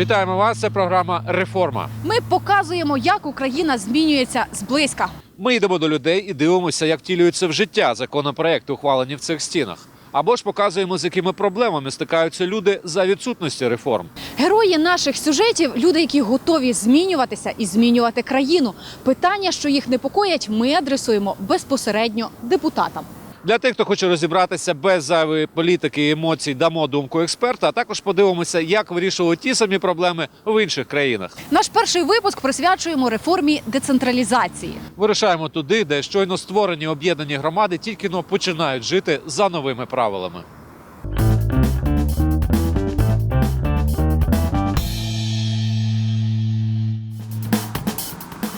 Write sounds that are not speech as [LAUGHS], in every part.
Вітаємо вас. Це програма Реформа. Ми показуємо, як Україна змінюється зблизька. Ми йдемо до людей і дивимося, як втілюються в життя законопроекти, ухвалені в цих стінах. Або ж показуємо, з якими проблемами стикаються люди за відсутності реформ. Герої наших сюжетів люди, які готові змінюватися і змінювати країну. Питання, що їх непокоять, ми адресуємо безпосередньо депутатам. Для тих, хто хоче розібратися без зайвої політики і емоцій, дамо думку експерта. А також подивимося, як вирішували ті самі проблеми в інших країнах. Наш перший випуск присвячуємо реформі децентралізації. Вирушаємо туди, де щойно створені об'єднані громади тільки но починають жити за новими правилами.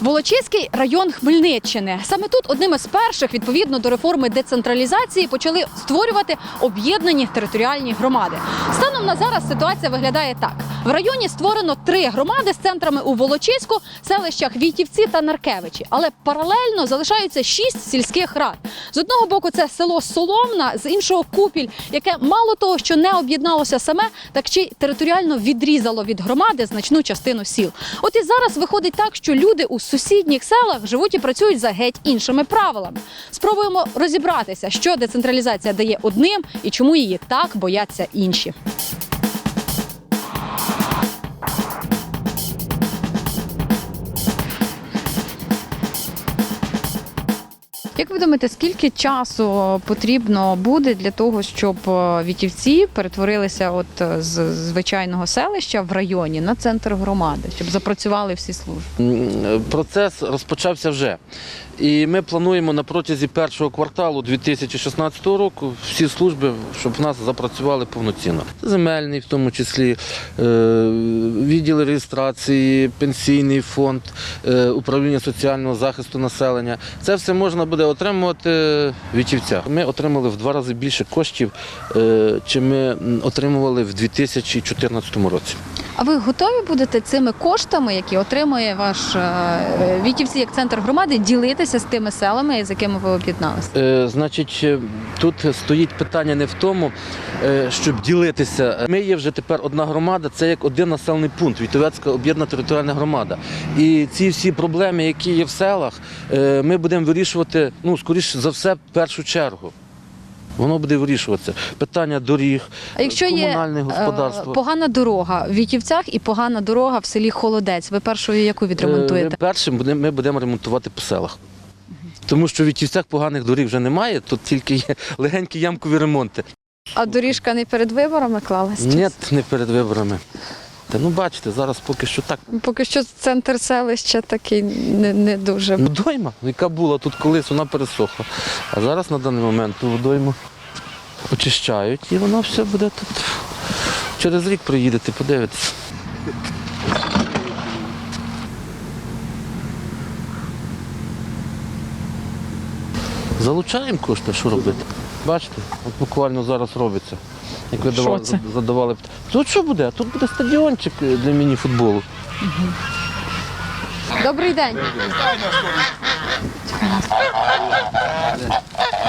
Волочиський район Хмельниччини. Саме тут одним із перших, відповідно до реформи децентралізації, почали створювати об'єднані територіальні громади. Станом на зараз ситуація виглядає так: в районі створено три громади з центрами у Волочиську, селищах Вітівці та Наркевичі. Але паралельно залишаються шість сільських рад. З одного боку, це село Соломна, з іншого Купіль, яке мало того, що не об'єдналося саме, так ще й територіально відрізало від громади значну частину сіл. От і зараз виходить так, що люди у сусідніх селах живуть і працюють за геть іншими правилами. Спробуємо розібратися, що децентралізація дає одним і чому її так бояться інші. Ви думаєте, скільки часу потрібно буде для того, щоб е, вітівці перетворилися от е, з звичайного селища в районі на центр громади, щоб запрацювали всі служби? Процес розпочався вже. І ми плануємо на протязі першого кварталу 2016 року всі служби, щоб в нас запрацювали повноцінно. Земельний, в тому числі, е, відділи реєстрації, пенсійний фонд, е, управління соціального захисту населення. Це все можна буде отримувати в Вітівцях. Ми отримали в два рази більше коштів, е, чим ми отримували в 2014 році. А ви готові будете цими коштами, які отримує ваш е, Вітівці як центр громади, ділитися з тими селами, з якими ви об'єдналися? Е, значить, е, тут стоїть питання не в тому, е, щоб ділитися. Ми є вже тепер одна громада, це як один населений пункт, Вітовецька об'єднана територіальна громада. І ці всі проблеми, які є в селах, ми будемо вирішувати, ну, скоріше за все, в першу чергу. Воно буде вирішуватися. Питання доріг, А якщо є комунальне е, господарство. погана дорога в Вітівцях і погана дорога в селі Холодець, ви першою яку Е, відремонтуєте? Ми першим ми будемо ремонтувати по селах. Тому що в Вітівцях поганих доріг вже немає, тут тільки є легенькі ямкові ремонти. А доріжка не перед виборами клалась? Ні, не перед виборами. Та ну бачите, зараз поки що так. Поки що центр селища такий не, не дуже. Ну, Водойма, яка була тут колись, вона пересохла. А зараз на даний момент ту водойму очищають і воно все буде тут. Через рік приїдете, подивитесь. Залучаємо кошти, що робити? Бачите, от буквально зараз робиться. Як ви Що давали, це? задавали питання. Тут що буде? Тут буде стадіончик для міні-футболу. Добрий день.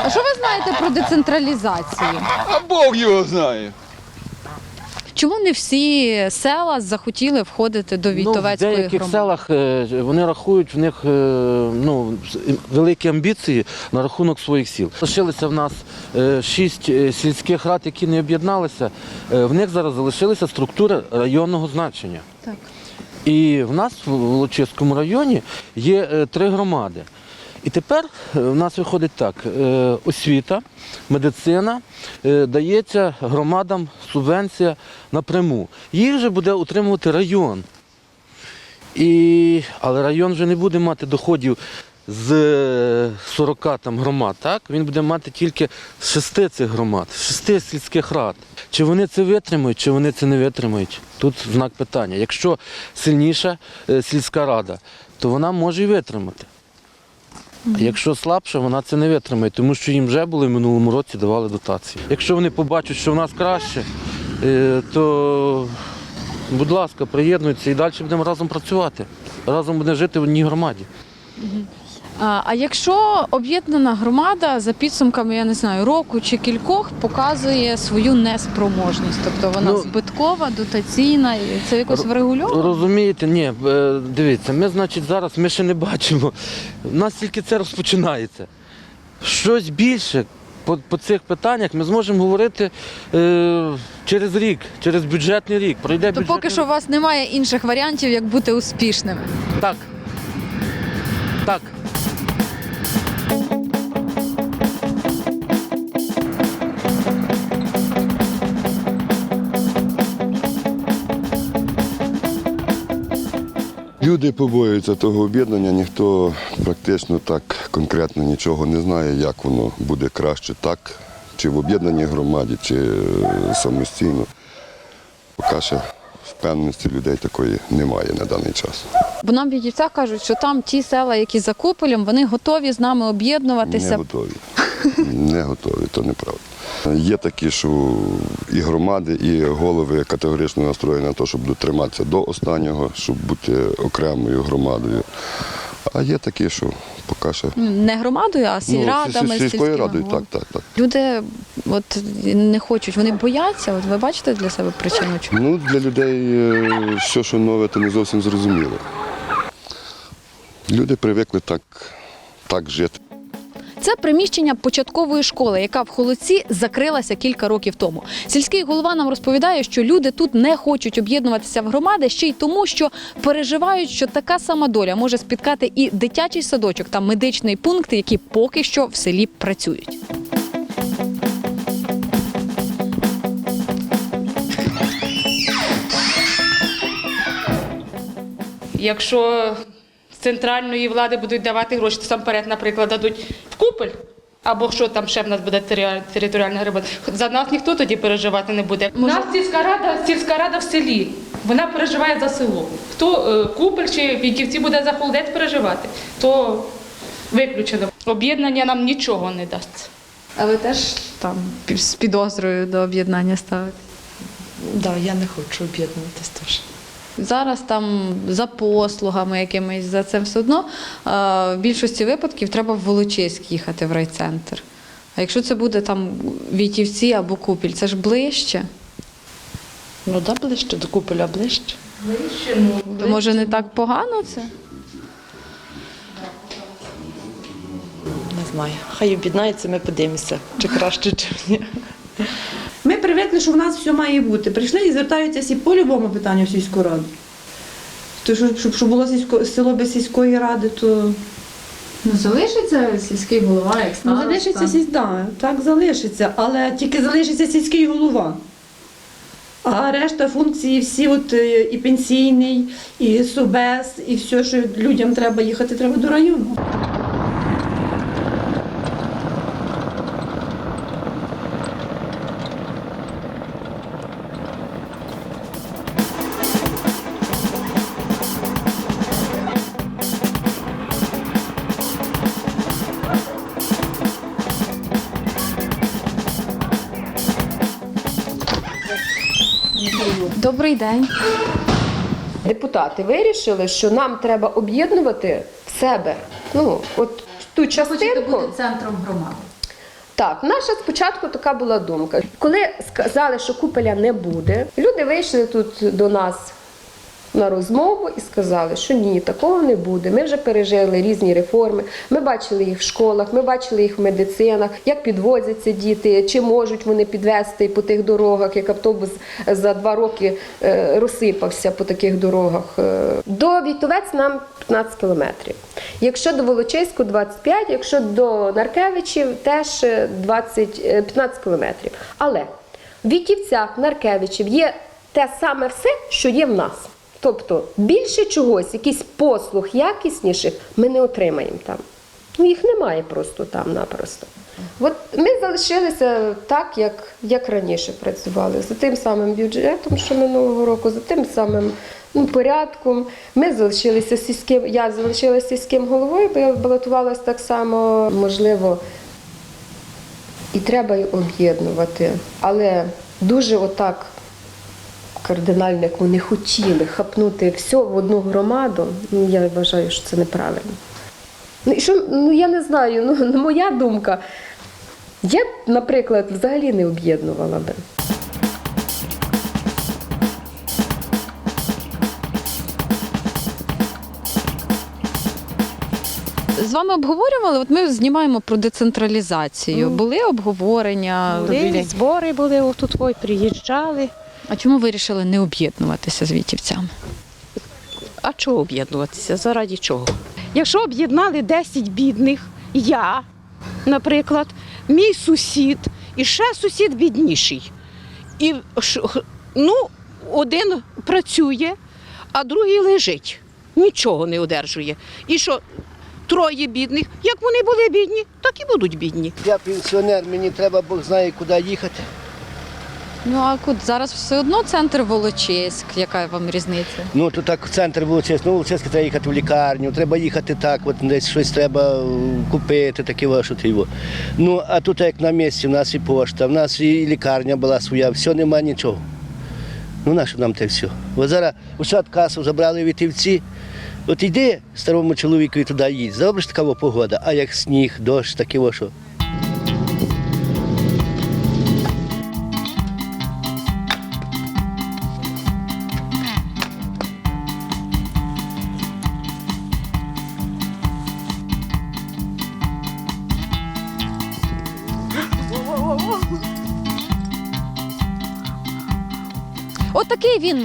А що ви знаєте про децентралізацію? А Бог його знає. Чому не всі села захотіли входити до Ну, в деяких громади? селах е, вони рахують в них е, ну, великі амбіції на рахунок своїх сіл. Лишилися в нас е, шість сільських рад, які не об'єдналися. В них зараз залишилися структури районного значення. Так. І в нас в Волочиському районі є три громади. І тепер е, в нас виходить так: е, освіта, медицина е, дається громадам субвенція напряму. Їх вже буде утримувати район. І, але район вже не буде мати доходів з е, 40 там, громад, так? він буде мати тільки з шести цих громад, з шести сільських рад. Чи вони це витримують, чи вони це не витримують? Тут знак питання. Якщо сильніша сільська рада, то вона може і витримати. А якщо слабша, вона це не витримає, тому що їм вже були в минулому році давали дотації. Якщо вони побачать, що в нас краще, е, то будь ласка, приєднуйтеся і далі будемо разом працювати. Разом будемо жити в одній громаді. А, якщо об'єднана громада за підсумками, я не знаю, року чи кількох показує свою неспроможність, тобто вона Ну, збиткова, дотаційна, це якось врегульовано? Розумієте, ні, е, дивіться, ми, значить, зараз ми ще не бачимо. У нас тільки це розпочинається. Щось більше по, по цих питаннях ми зможемо говорити е, через рік, через бюджетний рік. Пройде То бюджетний поки що у вас немає інших варіантів, як бути успішними. Так. Так. Люди побоюються того об'єднання, ніхто практично так конкретно нічого не знає, як воно буде краще так, чи в об'єднаній громаді, чи е, самостійно. Поки ще впевненості людей такої немає на даний час. Бо нам відівця кажуть, що там ті села, які за куполем, вони готові з нами об'єднуватися. Не готові. Не готові, то неправда. Є такі, що і громади, і голови категорично настроєні на те, щоб дотриматися до останнього, щоб бути окремою громадою. А є такі, що поки ще Не громадою, а сільрадами, ну, сільською радою, так, так, так. Люди от не хочуть, вони бояться. От ви бачите для себе причину? чому? Ну, для людей все, що нове, то не зовсім зрозуміло. Люди привикли так, так жити. Це приміщення початкової школи, яка в холодці закрилася кілька років тому. Сільський голова нам розповідає, що люди тут не хочуть об'єднуватися в громади ще й тому, що переживають, що така сама доля може спіткати і дитячий садочок та медичний пункт, які поки що в селі працюють. Якщо центральної влади будуть давати гроші, то самперед, наприклад, дадуть в купель. Або що там ще в нас буде територіальна громада. За нас ніхто тоді переживати не буде. У нас сільська рада, сільська рада в селі. Вона переживає за село. Хто е, купель чи Віньківці буде за холодець переживати, то виключено. Об'єднання нам нічого не дасть. А ви теж там з підозрою до об'єднання ставите? Да, я не хочу об'єднуватись теж. Зараз там за послугами якимись за це все одно е, в більшості випадків треба в Волочиськ їхати в райцентр. А якщо це буде там Вітівці або Купіль, це ж ближче. Ну да, ближче до куполя, ближче. То може не так погано це? Не знаю. Хай об'єднається, ми подивимося, чи краще, чи ні. Ми привикли, що в нас все має бути. Прийшли і звертаються всі по любому питанню в сільську раду. То, щоб, щоб, щоб було сільсько, село без сільської ради, то Ну залишиться сільський голова, як ну, залишиться сіль... да, так залишиться, але тільки залишиться сільський голова. А решта функції всі, от, е, і пенсійний, і СУБЕС, і все, що людям треба їхати, треба до району. Добрий день. Депутати вирішили, що нам треба об'єднувати в себе. Ну, от ту частинку. центром громади. Так, наша спочатку така була думка. Коли сказали, що купеля не буде, люди вийшли тут до нас на розмову і сказали, що ні, такого не буде. Ми вже пережили різні реформи. Ми бачили їх в школах, ми бачили їх в медицинах, як підвозяться діти, чи можуть вони підвезти по тих дорогах, як автобус за два роки е, розсипався по таких дорогах. Е, До Вітовець нам 15 кілометрів. Якщо до Волочиську 25, якщо до Наркевичів теж е, 20, е, 15 кілометрів. Але в Вітівцях, Наркевичів є те саме все, що є в нас. Тобто більше чогось, якийсь послуг якісніших ми не отримаємо там. Ну, їх немає просто там напросто. От ми залишилися так, як, як раніше працювали, за тим самим бюджетом, що минулого року, за тим самим ну, порядком. Ми залишилися сільським, я залишилася сільським головою, бо я балотувалася так само, можливо, і треба й об'єднувати. Але дуже отак кардинально, як вони хотіли хапнути все в одну громаду, ну я вважаю, що це неправильно. Ну, і що, ну я не знаю, ну, моя думка. Я б, наприклад, взагалі не об'єднувала би. З вами обговорювали? От ми знімаємо про децентралізацію. Були обговорення. Були збори були, отут ой, приїжджали. А чому вирішили не об'єднуватися з вітівцями? А чого об'єднуватися? Заради чого? Якщо об'єднали 10 бідних, я, наприклад, мій сусід і ще сусід бідніший. І ну, один працює, а другий лежить. Нічого не одержує. І що троє бідних, як вони були бідні, так і будуть бідні. Я пенсіонер, мені треба Бог знає, куди їхати. Ну а куди зараз все одно центр Волочиськ. Яка вам різниця? Ну то так центр Волочиськ. Ну, Волочиськ треба їхати в лікарню, треба їхати так, от десь щось треба е, купити, таке ти його. Ну, а тут як на місці, в нас і пошта, в нас і лікарня була своя, все, нема нічого. Ну, нащо нам те все? От зараз усе касу забрали вітівці. От йди старому чоловікові туди їдь. Добре ж така погода, а як сніг, дощ, таке що.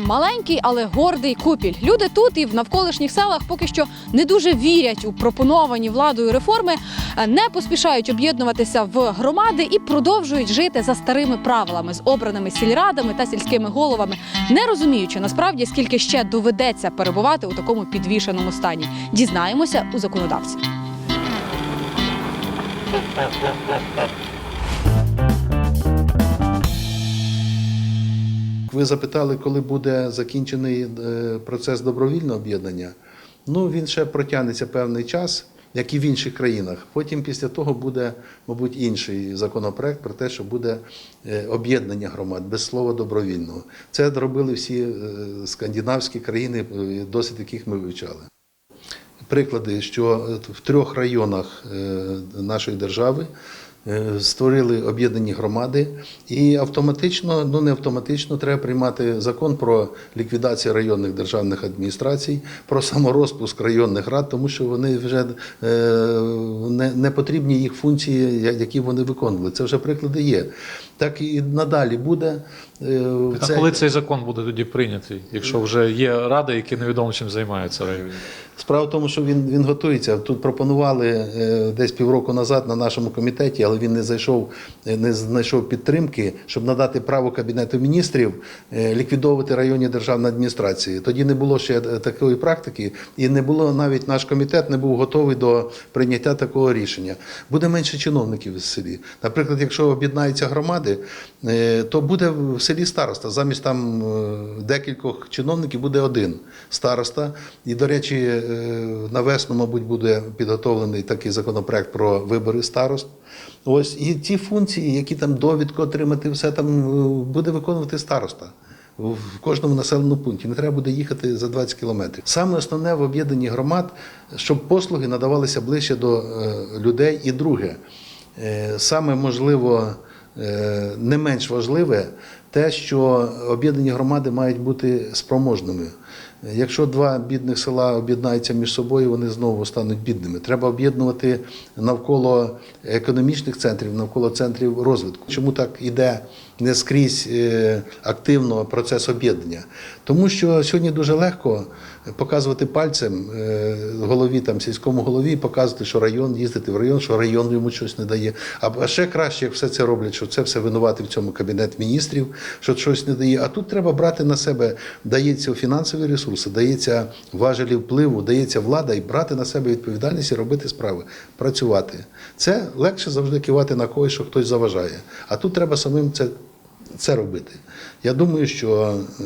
Маленький, але гордий купіль. Люди тут і в навколишніх селах поки що не дуже вірять у пропоновані владою реформи, е, не поспішають об'єднуватися в громади і продовжують жити за старими правилами з обраними сільрадами та сільськими головами, не розуміючи насправді скільки ще доведеться перебувати у такому підвішеному стані. Дізнаємося у законодавців. Ви запитали, коли буде закінчений е, процес добровільного об'єднання. Ну, він ще протягнеться певний час, як і в інших країнах. Потім після того буде, мабуть, інший законопроект про те, що буде е, об'єднання громад без слова добровільного. Це робили всі е, скандинавські країни, досить яких ми вивчали. Приклади, що в трьох районах нашої держави створили об'єднані громади, і автоматично, ну не автоматично, треба приймати закон про ліквідацію районних державних адміністрацій, про саморозпуск районних рад, тому що вони вже е, не, не потрібні їх функції, які вони виконували. Це вже приклади є. Так і надалі буде. Е, А це- коли цей закон буде тоді прийнятий, якщо вже є ради, які невідомо чим займаються районі? Справа в тому, що він, він готується. Тут пропонували е, десь півроку назад на нашому комітеті, але він не зайшов, е, не знайшов підтримки, щоб надати право Кабінету міністрів ліквідовувати районні державні адміністрації. Тоді не було ще такої практики, і не було навіть наш комітет не був готовий до прийняття такого рішення. Буде менше чиновників в селі. Наприклад, якщо об'єднаються громади, то буде в селі староста. Замість там е, декількох чиновників буде один староста. І, до речі, е, на весну, мабуть, буде підготовлений такий законопроект про вибори старост. Ось і ті функції, які там довідку отримати, все там е, буде виконувати староста. В кожному населеному пункті не треба буде їхати за 20 кілометрів. Саме основне в об'єднанні громад, щоб послуги надавалися ближче до людей. І друге, саме можливо, не менш важливе, те, що об'єднані громади мають бути спроможними. Якщо два бідних села об'єднаються між собою, вони знову стануть бідними. Треба об'єднувати навколо економічних центрів, навколо центрів розвитку. Чому так іде не скрізь е, активно процес об'єднання? Тому що сьогодні дуже легко показувати пальцем е, голові там сільському голові, показувати, що район їздити в район, що район йому щось не дає. А ще краще, як все це роблять, що це все винувати в цьому кабінет міністрів, що щось не дає. А тут треба брати на себе, дається фінансові ресурси, дається важелі впливу, дається влада і брати на себе відповідальність і робити справи, працювати. Це легше завжди кивати на когось, що хтось заважає. А тут треба самим це, це робити. Я думаю, що. Е,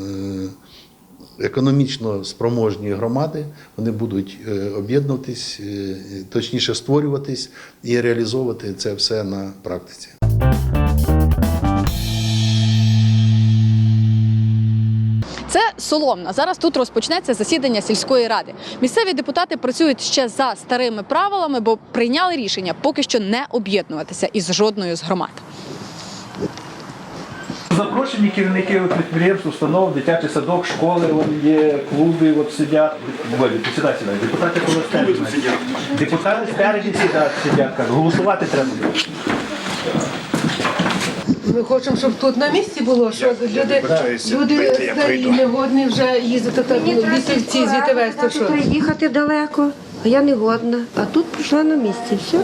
економічно спроможні громади вони будуть е, об'єднуватись, е, точніше створюватись і реалізовувати це все на практиці. Це Соломна. Зараз тут розпочнеться засідання сільської ради. Місцеві депутати працюють ще за старими правилами, бо прийняли рішення поки що не об'єднуватися із жодною з громад. Запрошені керівники підприємств, установ, дитячий садок, школи, от є клуби, от сидять. Ти сідай, сідай. Депутати коли спереді. Депутати спереді сидять, сидять. кажуть, Голосувати треба. Ми хочемо, щоб тут на місці було, що люди, люди старі, негодні вже їздити так лісівці, звідти вести. Що? Їхати далеко, а я не годна. А тут прийшла на місці. Все.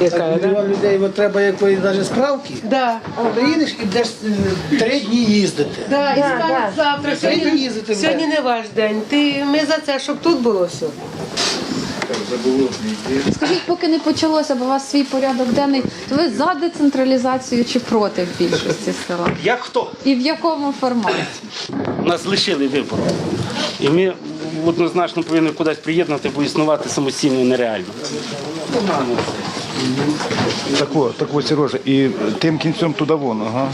Мільйон людей от треба якоїсь навіть справки. Да. Приїдеш і будеш три дні їздити. Да, і скажуть завтра, Сьогодні сьогодні, їздити сьогодні не ваш день. Ти, ми за це, щоб тут було все. Скажіть, поки не почалося, бо у вас свій порядок денний, то ви за децентралізацію чи проти в більшості села? Як хто? І в якому форматі? Нас лишили вибору. І ми однозначно повинні кудись приєднати, бо існувати самостійно нереально. Тако, тако, Сережа, і тим кінцем туди вон, ага.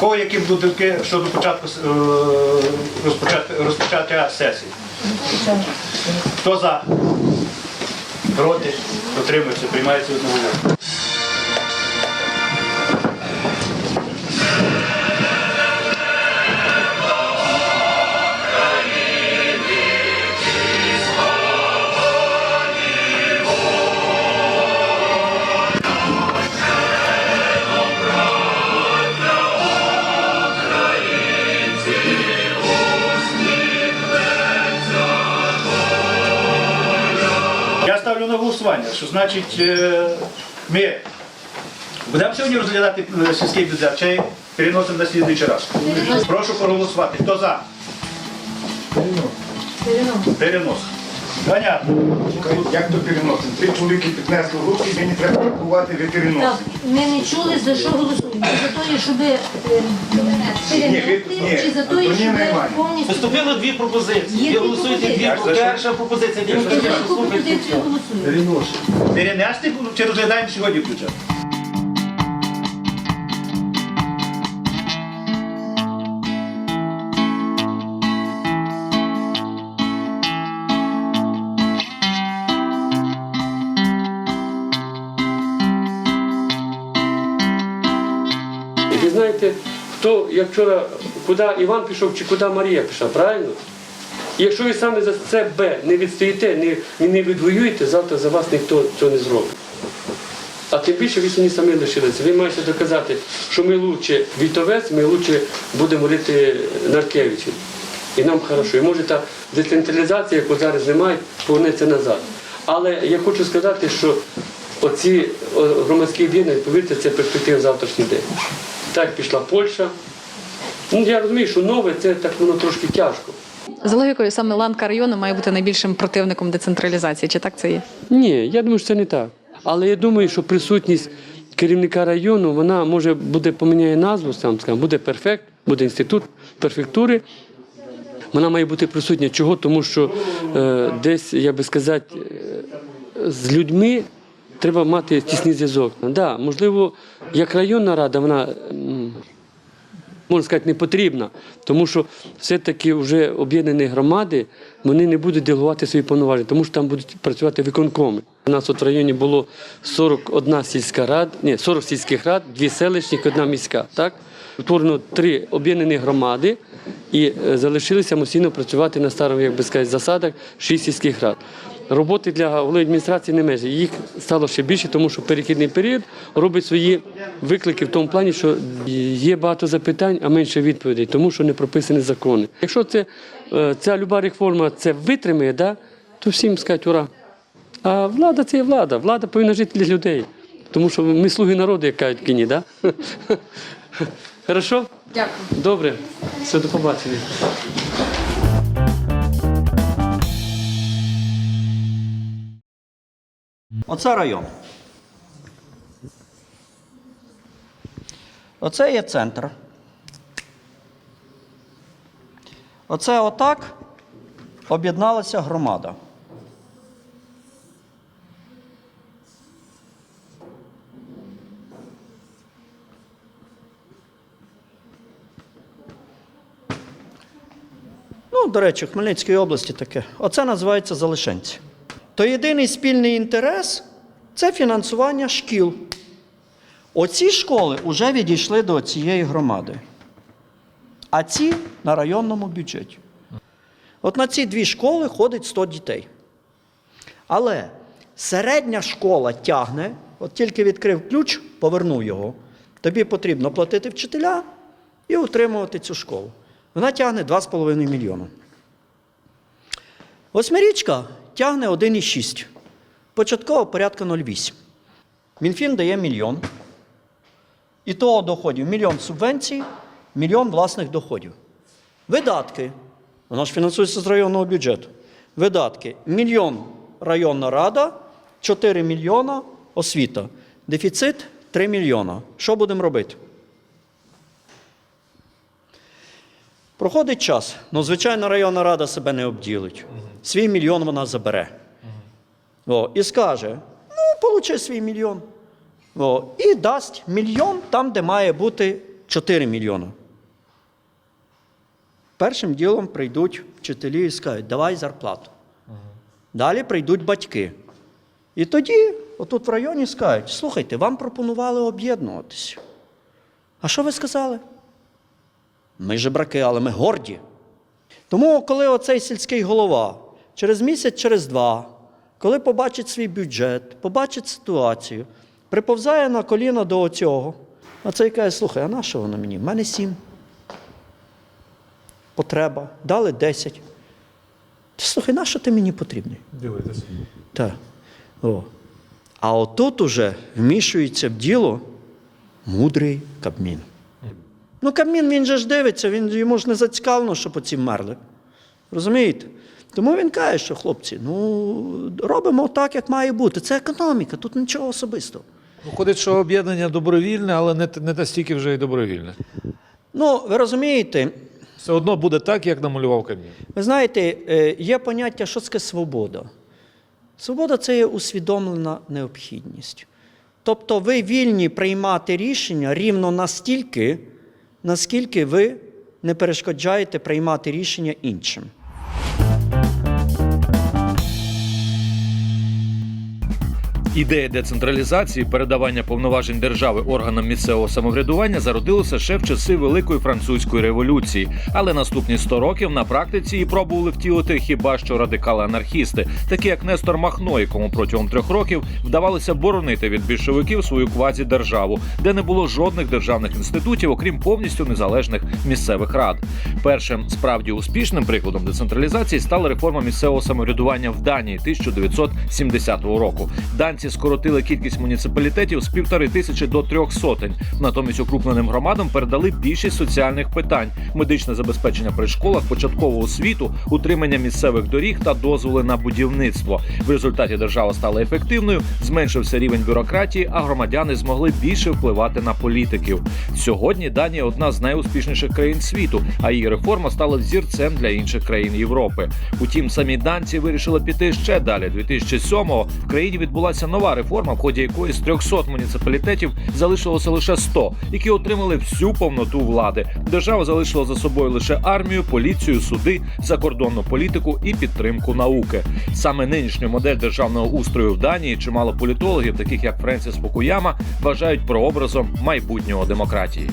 Кого які будуть думки щодо початку е, розпочаття сесії? Хто за? Проти? Утримується, приймається одного. Що значить е, ми будемо сьогодні розглядати е, сільський бюджет чи переносимо на слідуючий раз. Прошу проголосувати. Хто за? Перенос. Понятно. Як то переносимо? Три чоловіки піднесли руки, мені треба рахувати, ви переносите. Ми не чули, за що голосуємо. За те, щоб Ні, ви- ні, чи за те, Антоніна щоб Іванівна. повністю Поступило дві пропозиції. Є Ви голосуєте дві пропозиції. Перша пропозиція, Я за яку пропозицію голосуємо. Перенести чи розглядаємо сьогодні бюджет? Хто, як вчора, куди Іван пішов чи куди Марія пішла, правильно? І якщо ви саме за це Б не відстоїте, не, не відвоюєте, завтра за вас ніхто цього не зробить. А тим більше ви сьогодні самі лишилися. Ви маєте доказати, що ми лучше вітовець, ми лучше будемо молити Наркевичів. І нам хорошо. І може та децентралізація, яку зараз немає, повернеться назад. Але я хочу сказати, що оці громадські об'єднання, повірте, це перспектива завтрашній день. Так пішла Польща. Ну, я розумію, що нове це так воно трошки тяжко. За логікою, саме ланка району має бути найбільшим противником децентралізації. Чи так це є? Ні, я думаю, що це не так. Але я думаю, що присутність керівника району, вона може буде поміняє назву, сам скажу, буде перфект, буде інститут перфектури. Вона має бути присутня. Чого? Тому що е, десь, я би сказати, е, з людьми треба мати тісний зв'язок. Да, можливо, як районна рада, вона. можна сказати, не потрібна, тому що все-таки вже об'єднані громади вони не будуть делегувати свої повноваження, тому що там будуть працювати виконкоми. У нас от в районі було 41 сільська рада, ні, 40 сільських рад, дві селищних, одна міська. Так? Утворено три об'єднані громади і е, залишилися самостійно працювати на старому, як би сказати, засадах шість сільських рад. Роботи для голови адміністрації не межі. Їх стало ще більше, тому що перехідний період робить свої виклики в тому плані, що є багато запитань, а менше відповідей, тому що не прописані закони. Якщо це, е, ця люба реформа це витримає, да, то всім скажуть ура. А влада це є влада. Влада повинна жити для людей. Тому що ми слуги народу, як кажуть кіні, да? [LAUGHS] Хорошо? Дякую. Добре. Все, до побачення. Оце район. Оце є центр. Оце отак об'єдналася громада. Ну, до речі, в Хмельницькій області таке. Оце називається залишенці. То єдиний спільний інтерес це фінансування шкіл. Оці школи вже відійшли до цієї громади, а ці на районному бюджеті. От на ці дві школи ходить 100 дітей. Але середня школа тягне, от тільки відкрив ключ, повернув його. Тобі потрібно платити вчителя і утримувати цю школу. Вона тягне 2,5 мільйона. Восьмирічка тягне 1,6. Початково порядка 0,8. Мінфін дає мільйон. І того доходів мільйон субвенцій, мільйон власних доходів. Видатки. Воно ж фінансується з районного бюджету. Видатки. Мільйон районна рада, 4 мільйона освіта. Дефіцит 3 мільйона. Що будемо робити? Проходить час. Ну, звичайно, районна рада себе не обділить. Свій мільйон вона забере. О, і скаже: ну, получи свій мільйон. О, і дасть мільйон там, де має бути 4 мільйони. Першим ділом прийдуть вчителі і скажуть, давай зарплату. Далі прийдуть батьки. І тоді, отут в районі скажуть, слухайте, вам пропонували об'єднуватися. А що ви сказали? Ми жебраки, але ми горді. Тому, коли оцей сільський голова через місяць, через два, коли побачить свій бюджет, побачить ситуацію, приповзає на коліна до оцього, а цей каже, слухай, а на що воно мені? В мене сім. Потреба. Дали десять. Ти слухай, на що ти мені потрібний? Дивитися. Так. О. А отут уже вмішується в діло мудрий Кабмін. Ну, Кабмін він же ж дивиться, він, йому ж не зацікавлено, щоб оці мерли. Розумієте? Тому він каже, що хлопці, ну робимо так, як має бути. Це економіка, тут нічого особистого. Виходить, що об'єднання добровільне, але не, не настільки вже й добровільне. Ну, ви розумієте, Все одно буде так, як намалював Кабмін. ви знаєте, е, є поняття, що таке свобода. Свобода це є усвідомлена необхідність. Тобто ви вільні приймати рішення рівно настільки, наскільки ви не перешкоджаєте приймати рішення іншим. Ідея децентралізації, передавання повноважень держави органам місцевого самоврядування зародилася ще в часи Великої французької революції, але наступні 100 років на практиці її пробували втілити хіба що радикали-анархісти, такі як Нестор Махно, якому протягом трьох років вдавалося боронити від більшовиків свою квазі-державу, де не було жодних державних інститутів, окрім повністю незалежних місцевих рад. Першим справді успішним прикладом децентралізації стала реформа місцевого самоврядування в Данії 1970 року. Данці скоротили кількість муніципалітетів з півтори тисячі до трьох сотень. Натомість укрупненим громадам передали більшість соціальних питань: медичне забезпечення при школах, початкову освіту, утримання місцевих доріг та дозволи на будівництво. В результаті держава стала ефективною, зменшився рівень бюрократії, а громадяни змогли більше впливати на політиків. Сьогодні Данія одна з найуспішніших країн світу, а її реформа стала взірцем для інших країн Європи. Утім, самі данці вирішили піти ще далі. 2007-го в країні відбулася нова реформа, в ході якої з 300 муніципалітетів залишилося лише 100, які отримали всю повноту влади. Держава залишила за собою лише армію, поліцію, суди, закордонну політику і підтримку науки. Саме нинішню модель державного устрою в Данії чимало політологів, таких як Френсіс Фукуяма, вважають прообразом майбутнього демократії.